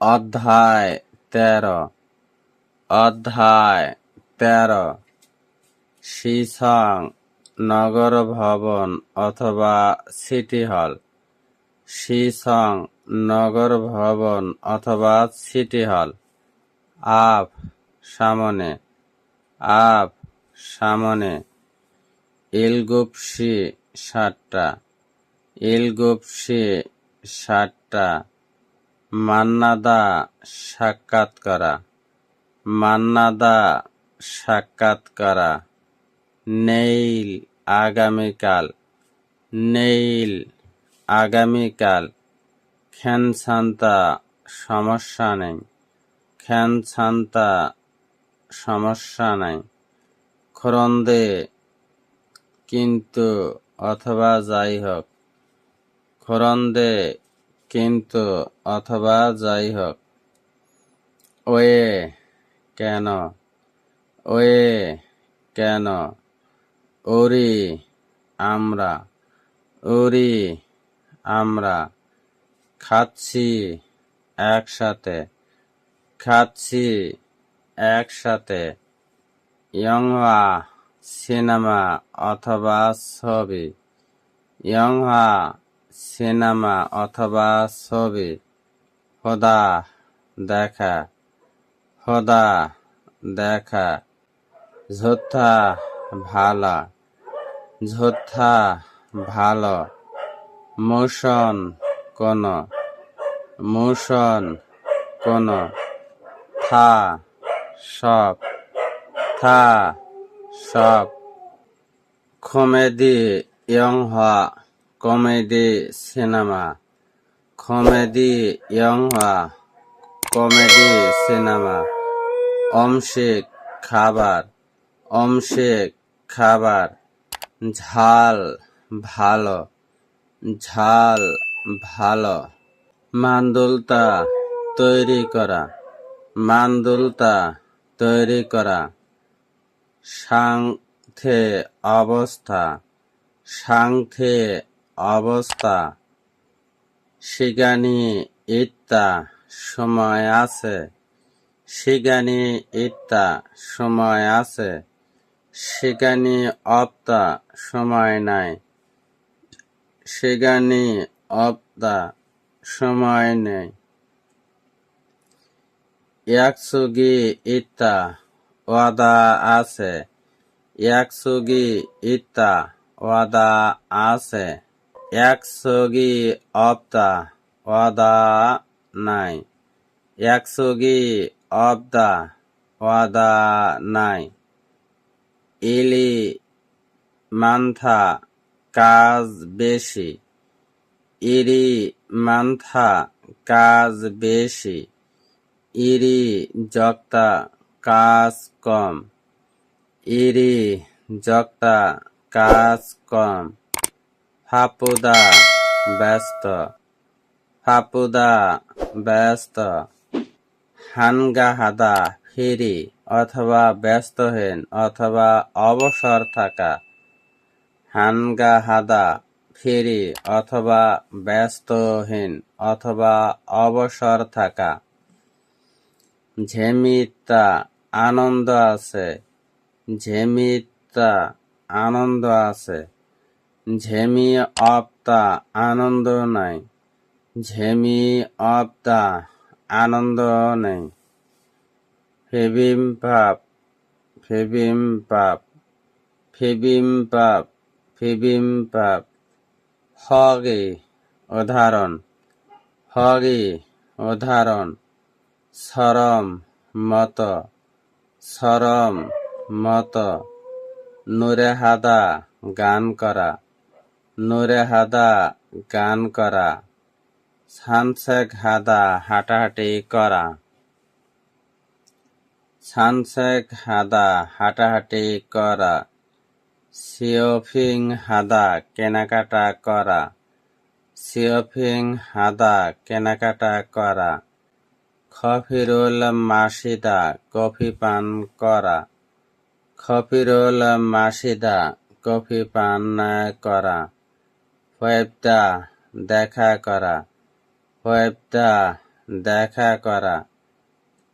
অধ্যায় তেরো। অধ্যায় তেরো। শিসং নগর ভবন অথবা সিটি হল। শিসং নগর ভবন অথবা সিটি হল। আপ সামনে। আপ সামনে। ইলগুপসি সাতটা। ইলগুপসি সাতটা। মান্নাদা সাক্ষাৎ করা। মান্নাদা সাক্ষাৎ করা। নেইল আগামীকাল। নেইল আগামীকাল। খ্যানসান্তা সমস্যা নেই। খ্যানসান্তা সমস্যা নেই। খরন্দে কিন্তু অথবা যাই হোক, খরন্দে কিন্তু অথবা যাই হোক, ওয়ে কেন ওয়ে কেন, ওরি আমরা ওরি আমরা খাচ্ছি একসাথে খাচ্ছি একসাথে, ইয়ংহা সিনেমা অথবা ছবি, ইয়ংহা সিনেমা অথবা ছবি। হদা দেখা হদা দেখা। ঝোথা ভালা, ঝোথা ভালো। মোশন কোন মোশন কোন। থা সব থা সব। কমেডি ইয়ংহা কমেডি সিনেমা কমেডি ইয়ংহা কমেডি সিনেমা অমসিক খাবার অমসিক খাবার ঝাল ভালো ঝাল ভালো মান্দুলতা তৈরি করা মান্দুলতা তৈরি করা সাংথে অবস্থা সাংথে অবস্থা। শিগানি ইত্তা সময় আছে। শিগানি ইত্তা সময় আছে। শিগানি অপ্তা সময় নাই। শিগানি অপ্তা সময় নেই। একসুগি ইত্তা ওয়াদা আছে। একসুগি ইত্তা ওয়াদা আছে। একসুগি অপ্তা ওয়াদা নাই। একসুগি অব্দা ওয়াদা নাই। ইলি মান্থা, কাজ বেশি। ইরি মান্থা, কাজ বেশি। ইরি যক্তা, কাজ কম। ইরি যক্তা, কাজ কম। ফাপুদা ব্যস্ত ফাপুদা ব্যস্ত হানগাহাদা ফেরি অথবা ব্যস্তহীন অথবা অবসর থাকা। হানগাহাদা ফেরি অথবা ব্যস্তহীন অথবা অবসর থাকা। ঝেমিতা আনন্দ আছে ঝেমিতা আনন্দ আছে ঝেমি অপ্তা, আনন্দ নাই। ঝেমি অপ্তা, আনন্দ নেই। ফেবিম পাপ ফেবিম পাপ ফেবিম পাপ ফেবিম পাপ। হগে উদাহরণ হগে উদাহরণ সরম, মত। সরম, মত। নূরে হাদা, গান করা। নূরে হাদা, গান করা। সানসেক হাদা, হাঁটাহাঁটি করা। সানসেক হাদা, হাঁটাহাঁটি করা। সিওফিং হাদা, কেনাকাটা করা। সিওফিং হাদা, কেনাকাটা করা। খফিরুল মাসিদা কফি পান করা। খফিরুল মাসিদা কফি পান করা। ফয়েবদা দেখা করা। ফয়েবদা দেখা করা।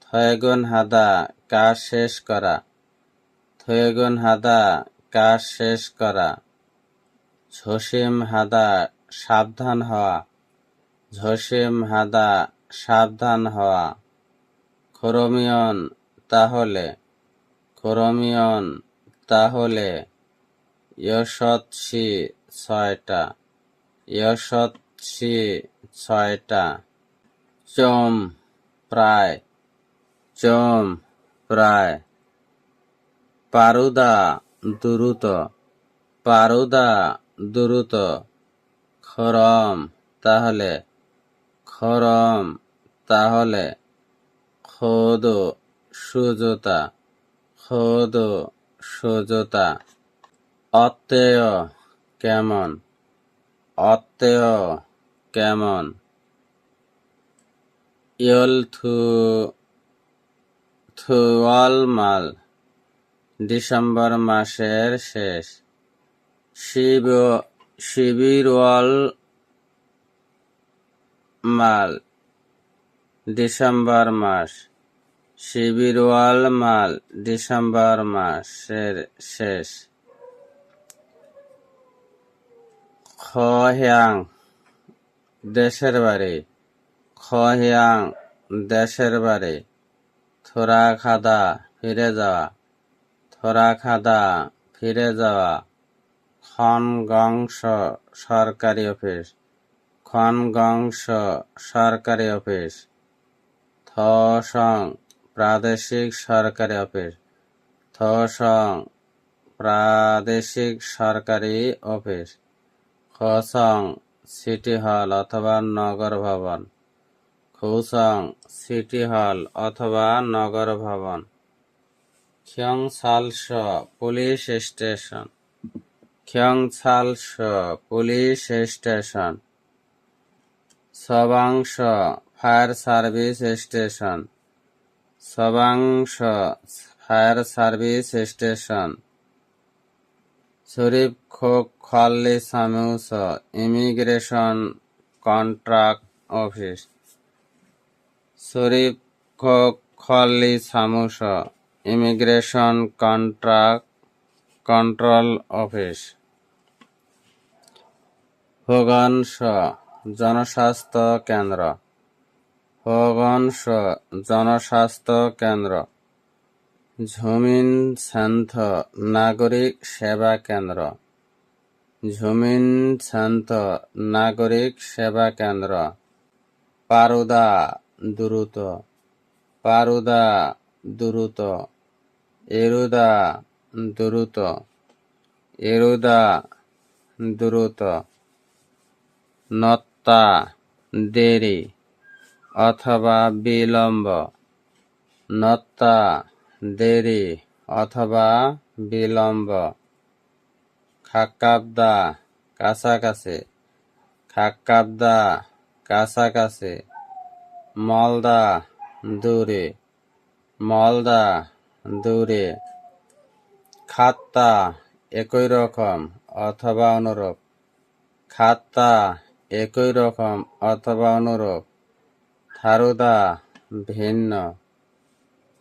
থয়গুন হাদা কাজ শেষ করা? থয়গুন হাদা কাজ শেষ করা? ঝসিম হাদা সাবধান হওয়া। ঝসিম হাদা সাবধান হওয়া। খরমিয়ন তাহলে। খরমিয়ন তাহলে। ইয়সৎসি ছয়টা। ইয়সৎসি ছয়টা। চম প্রায় চম প্রায়। পারুদা দ্রুত পারুদা দ্রুত। খরম তাহলে খরম তাহলে। খোদ সুজতা খোদ সুজতা। অত্যয় কেমন? অত্যয় কেমন? ইয়ল থু থুয়াল মাল। ডিসেম্বর মাসের শেষ। শিব শিবিরওয়াল মাল। ডিসেম্বর মাস। শিবিরওয়াল মাল। ডিসেম্বর মাসের শেষ। খয়াং দেশের বাড়ি। খয়াং দেশের বাড়ি। থোরা খাদা ফিরে যাওয়া। থোরা খাদা ফিরে যাওয়া। খনগংশ সরকারি অফিস। খনগংশ সরকারি অফিস। থসং, প্রাদেশিক সরকারি অফিস। থসং, প্রাদেশিক সরকারি অফিস। খসং সিটি হল অথবা নগর ভবন। খুসং সিটি হল অথবা নগর ভবন। খ্যংসালস পুলিশ স্টেশন। খ্যংসালস পুলিশ স্টেশন। সবাংশ ফায়ার সার্ভিস স্টেশন। সবাংশ ফায়ার সার্ভিস স্টেশন। শরীফ খোক খল্লি সামুস ইমিগ্রেশন কন্ট্রাক্ট অফিস। শরীফ খোক খল্লি সামুস ইমিগ্রেশন কন্ট্রাক্ট কন্ট্রোল অফিস। হোগনস জনস্বাস্থ্য কেন্দ্র। হোগনস জনস্বাস্থ্য কেন্দ্র। ঝুমিন শান্ত নাগরিক সেবা কেন্দ্র। ঝুমিন শান্ত নাগরিক সেবা কেন্দ্র। পারুদা দ্রুত। পারুদা দ্রুত। এরুদা দ্রুত। এরুদা দ্রুত। নত্তা দেরি। অথবা বিলম্ব। নত্তা দেরি অথবা বিলম্ব। খাক্কাবদা কাছাকাছি। খাক্কাবদা কাছাকাছি। মলদা দূরে। মলদা দূরে। খাত্তা একই রকম অথবা অনুরূপ। খাত্তা একই রকম অথবা অনুরূপ। থারুদা ভিন্ন।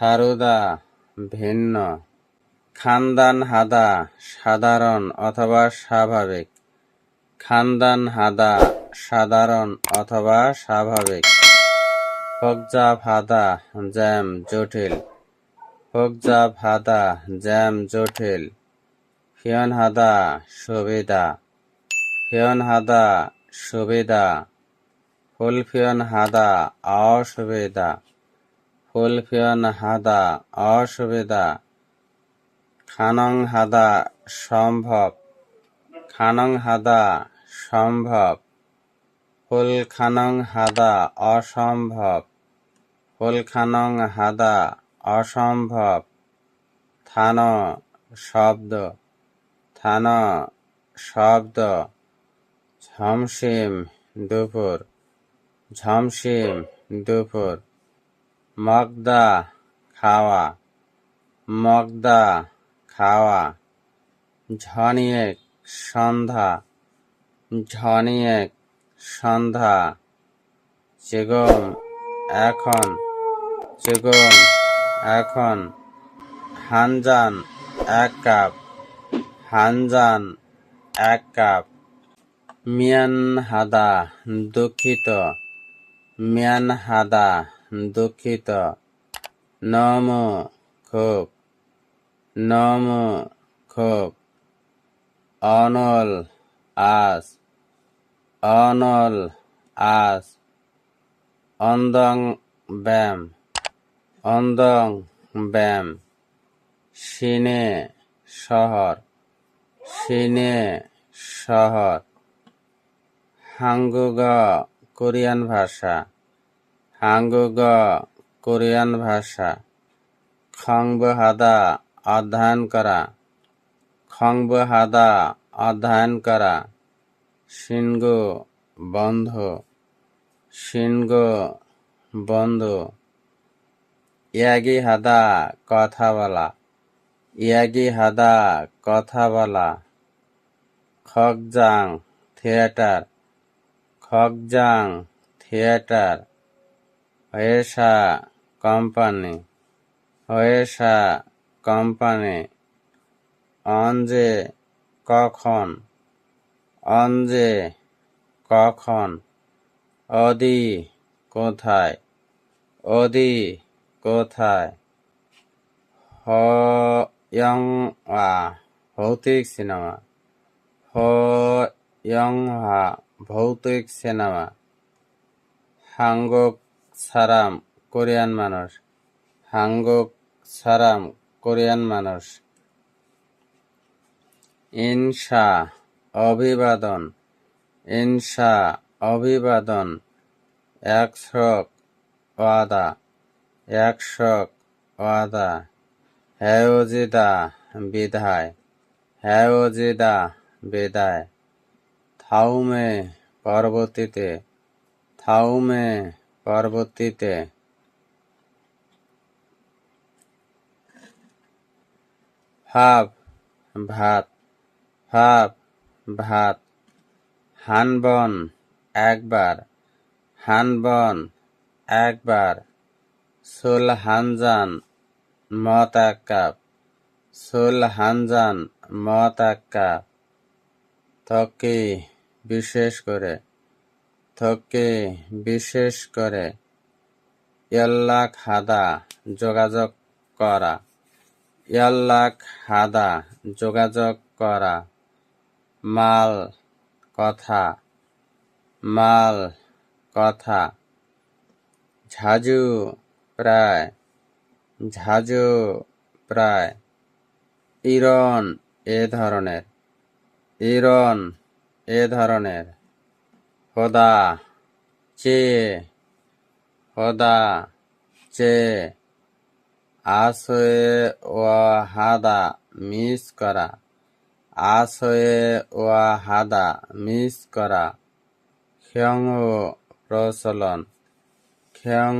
থারুদা ভিন্ন। খানদান হাদা, সাধারণ অথবা স্বাভাবিক। খানদান হাদা, সাধারণ অথবা স্বাভাবিক। ফকজা ভাদা জ্যাম, জটিল। ফকজা ভাদা জ্যাম, জটিল। ফিয়ন হাদা, সুবিধা। ফিয়ন হাদা, সুবিধা। ফুলফিয়ন হাদা, অসুবিধা। ফুলফিয়ন হাদা, অসুবিধা। খানং হাদা, সম্ভব। খানং হাদা, সম্ভব। ফুল খানং হাদা, অসম্ভব। ফুল খানং হাদা, অসম্ভব। থান, শব্দ। থান, শব্দ। ঝমসিম, দুপুর। ঝমসিম, দুপুর। মগদা খাওয়া মগদা খাওয়া ঝনিয়েক সন্ধ্যা ঝনিয়েক সন্ধ্যা চেগম এখন চিকন এখন, হানজান এক কাপ, হানজান এক কাপ। মিয়ান হাদা দুঃখিত মিয়ান হাদা দুঃখিত। নম খুব নম খুব। অনল আস অনল আস। অন্দং ব্যাম অন্দং ব্যাম। সিনে শহর সিনে শহর। হাঙ্গুগ কোরিয়ান ভাষা। হাঙ্গুগ কোরিয়ান ভাষা। খংবহাদা অধ্যয়ন করা। খংবহাদা অধ্যয়ন করা। সিনগো বন্ধ। সিনগো বন্ধ। ইয়াগি হাদা কথা বলা। ইয়াগি হাদা কথা বলা। খগজাং থিয়েটার। খগজাং থিয়েটার। হয়েসা কোম্পানি হয়েসা কোম্পানি, অঞ্জে কখন অঞ্জে কখন, অদি কোথায় অদি কোথায়, হয়ংহা, ভৌতিক সিনেমা, হয়ংহা, ভৌতিক সিনেমা, হাঙ্গক সারাম, কোরিয়ান মানুষ হাঙ্গক, সারাম, কোরিয়ান মানুষ ইনসা অভিবাদন। ইনসা অভিবাদন। একশক, ওয়াদা। একশক, ওয়াদা। হ্যাওজিদা বিদায়। হ্যাওজিদা বিদায়। থাউমে, পরবর্তীতে। থাউমে পরবর্তীতে ভাব, ভাত ভাব, ভাত, হানবন, একবার হানবন, একবার সুল হানজান মত এক কাপ থকি বিশেষ করে থকি বিশেষ করে হাদা যোগাযোগ করা। হাদা যোগাযোগ করা। মাল কথা। মাল কথা। ঝাজু প্রায়। ঝাজু প্রায়। ইরন এ ধরনের। ইরন এ ধরনের। হদা, চে হদা, চে, আসয়ে ওয়া হাদা মিস করা। আসয়ে ওয়া হাদা মিস করা। ক্ষয়ং প্রচলন ক্ষয়ং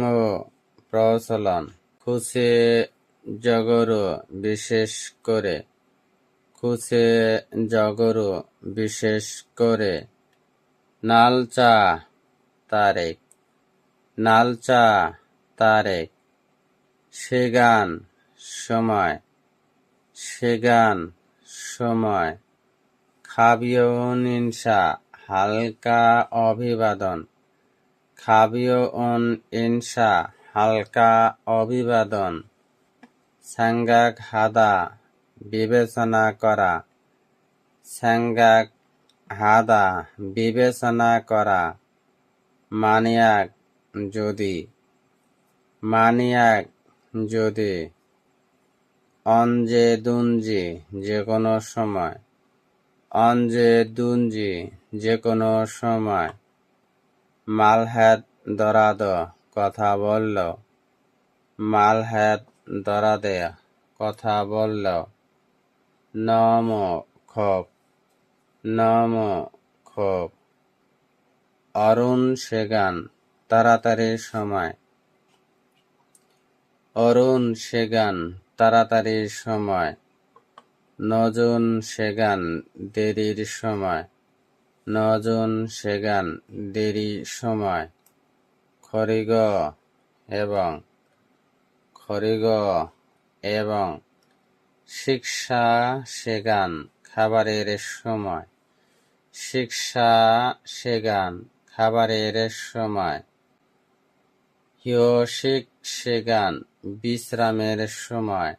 প্রচলন। খুশে জগরু বিশেষ করে, খুশে জগরু বিশেষ করে। নালচা তারেক। নালচা তারেক। সেগান সময়। সেগান সময়। খাবিয় ইনসা হালকা অভিবাদন। খাবিয় অন ইনসা, হালকা অভিবাদন। স্যাঙ্গাক হাদা, বিবেচনা করা। স্যাঙ্গাক হাদা বিবেচনা করা মানিয়াক যদি মানিয়াক যদি অঞ্জে দুঞ্জি যে কোনো সময় অঞ্জে দুঞ্জি যে কোনো সময় মালহ্যাদ দরাদ কথা বলল মালহ্যাদ দরাদে কথা বলল, নম খোপ নম খোপ অরুণ সেগান, তাড়াতাড়ি সময়। অরুণ সেগান, তাড়াতাড়ি সময়। নজন সেগান, দেরির সময়। নজন সেগান, দেরি সময়। খরিগ এবং খরিগ এবং, শিক্ষা সেগান, খাবারের সময়। শিক্ষা সেগান, খাবারের সময়। হিয়সিক সেগান, বিশ্রামের সময়।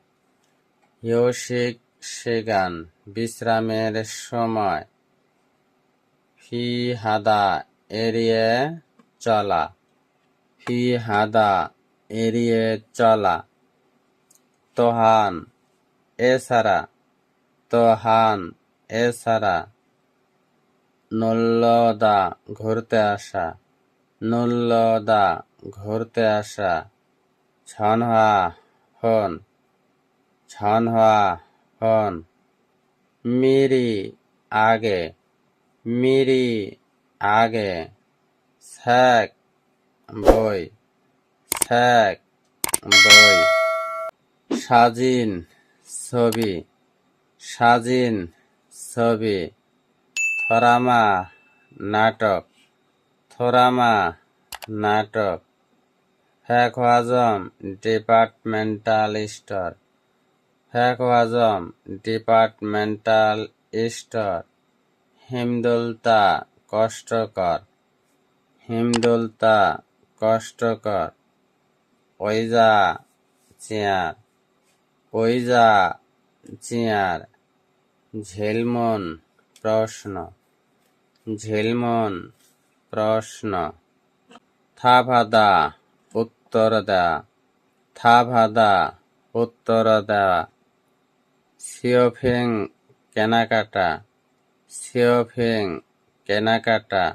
হিয়সিক সেগান, বিশ্রামের সময়। ফি হাদা, এড়িয়ে চলা। ফি হাদা, এড়িয়ে চলা। তোহান, এছাড়া। তোহান, এছাড়া। নল্লদা ঘুরতে আসা, নল্লদা ঘুরতে আসা ছনহা হন ছনহা হন। মিরি আগে মিরি আগে, স্যাক বই স্যাক বই। সাজিন ছবি সাজিন ছবি। থরামা নাটক থরামা নাটক। ফ্যাকওয়াজম ডিপার্টমেন্টাল স্টোর ফ্যাকওয়াজম ডিপার্টমেন্টাল স্টোর হিমদুলতা কষ্টকর হিমদুলতা কষ্টকর। ওইজা চেয়ার ওইজা চেয়ার। ঝেলমন প্রশ্ন। ঝেলমন প্রশ্ন। থাভাদা, উত্তর দেওয়া থাভাদা, উত্তর দেওয়া সিওফিং, কেনাকাটা। সিওফিং, কেনাকাটা।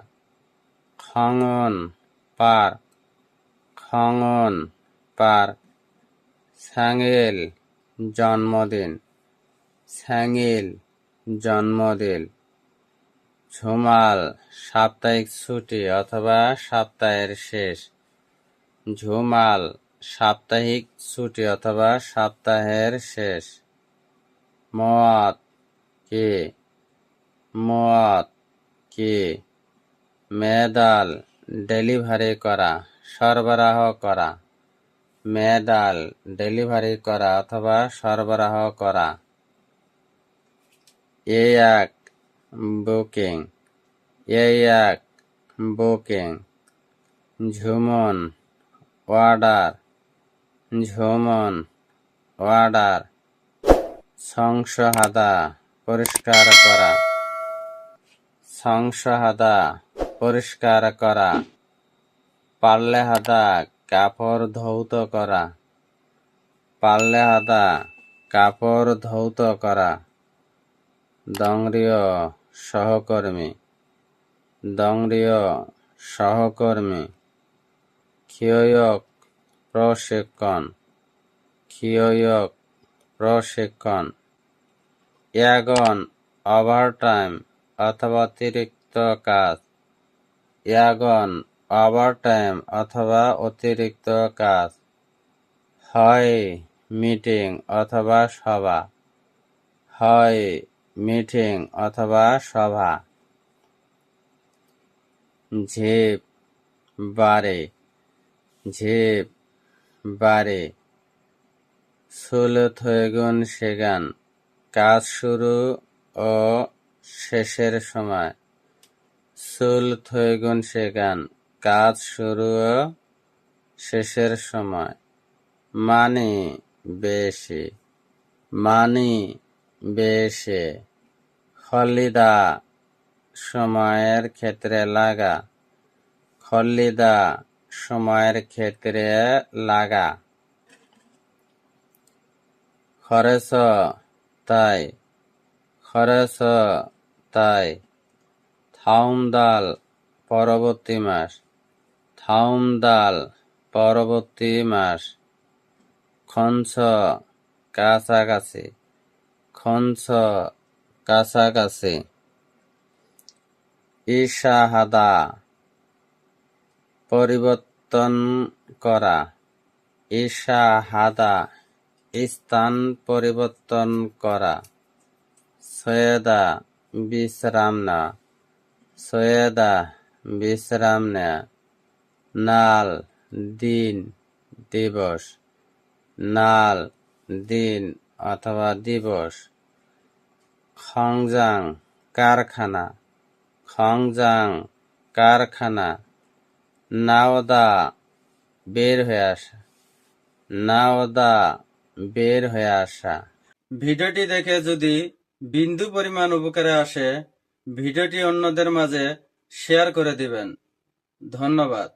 খঙন পার্ক খঙন পার্ক স্যাঙ্গেল জন্মদিন। স্যাঙ্গেল জন্মদিন। ঝুমাল, সাপ্তাহিক ছুটি অথবা সপ্তাহের শেষ। ঝুমাল, সাপ্তাহিক ছুটি অথবা সপ্তাহের শেষ। মত কি? মত কি? মেদাল, ডেলিভারি করা, সরবরাহ করা। মেদাল, ডেলিভারি করা অথবা সরবরাহ করা। এই এক বুকিং এক বুকিং ঝুমন অর্ডার ঝুমন অর্ডার সংসহাদা পরিষ্কার করা সংসহাদা পরিষ্কার করা পাল্লে হাদা কাপড় ধৌত করা পাল্লে হাদা কাপড় ধৌত করা দংরিয় সহকর্মী। দংরিয় সহকর্মী। ক্ষয়ক প্রশিক্ষণ। ক্ষয়ক প্রশিক্ষণ। ইয়াগন ওভারটাইম অথবা অতিরিক্ত কাজ। ইয়াগন ওভারটাইম অথবা অতিরিক্ত কাজ। হয় মিটিং অথবা সভা। হয় মিটিং অথবা সভা ঝিপ বারে ঝিপ বারে সুলথয়গুন সেগান কাজ শুরু ও শেষের সময়। সুলথয়গুন সেগান কাজ শুরু ও শেষের সময়। মানি বেশি, মানি বেশি। খলিদা সময়ের ক্ষেত্রে লাগা। খলিদা সময়ের ক্ষেত্রে লাগা। খরচ তাই। খরচ তাই। থাউমদাল পরবর্তী মাস। থাউমদাল পরবর্তী মাস। খঞ্চ কাছাকাছি। খঞ্চ কাছাকাছি। ইশাহাদা, পরিবর্তন করা। ইশাহাদা, স্থান পরিবর্তন করা। সৈয়দা বিশ্রাম নেওয়া সৈয়দা বিশ্রাম নেওয়া নাল দিন দিবস। নাল দিন অথবা দিবস। খংজাং, কারখানা। খংজাং, কারখানা। নাওদা, বের হয়ে আসা। নাওদা, বের হয়ে আসা। ভিডিওটি দেখে যদি বিন্দু পরিমাণ উপকারে আসে, ভিডিওটি অন্যদের মাঝে শেয়ার করে দিবেন। ধন্যবাদ।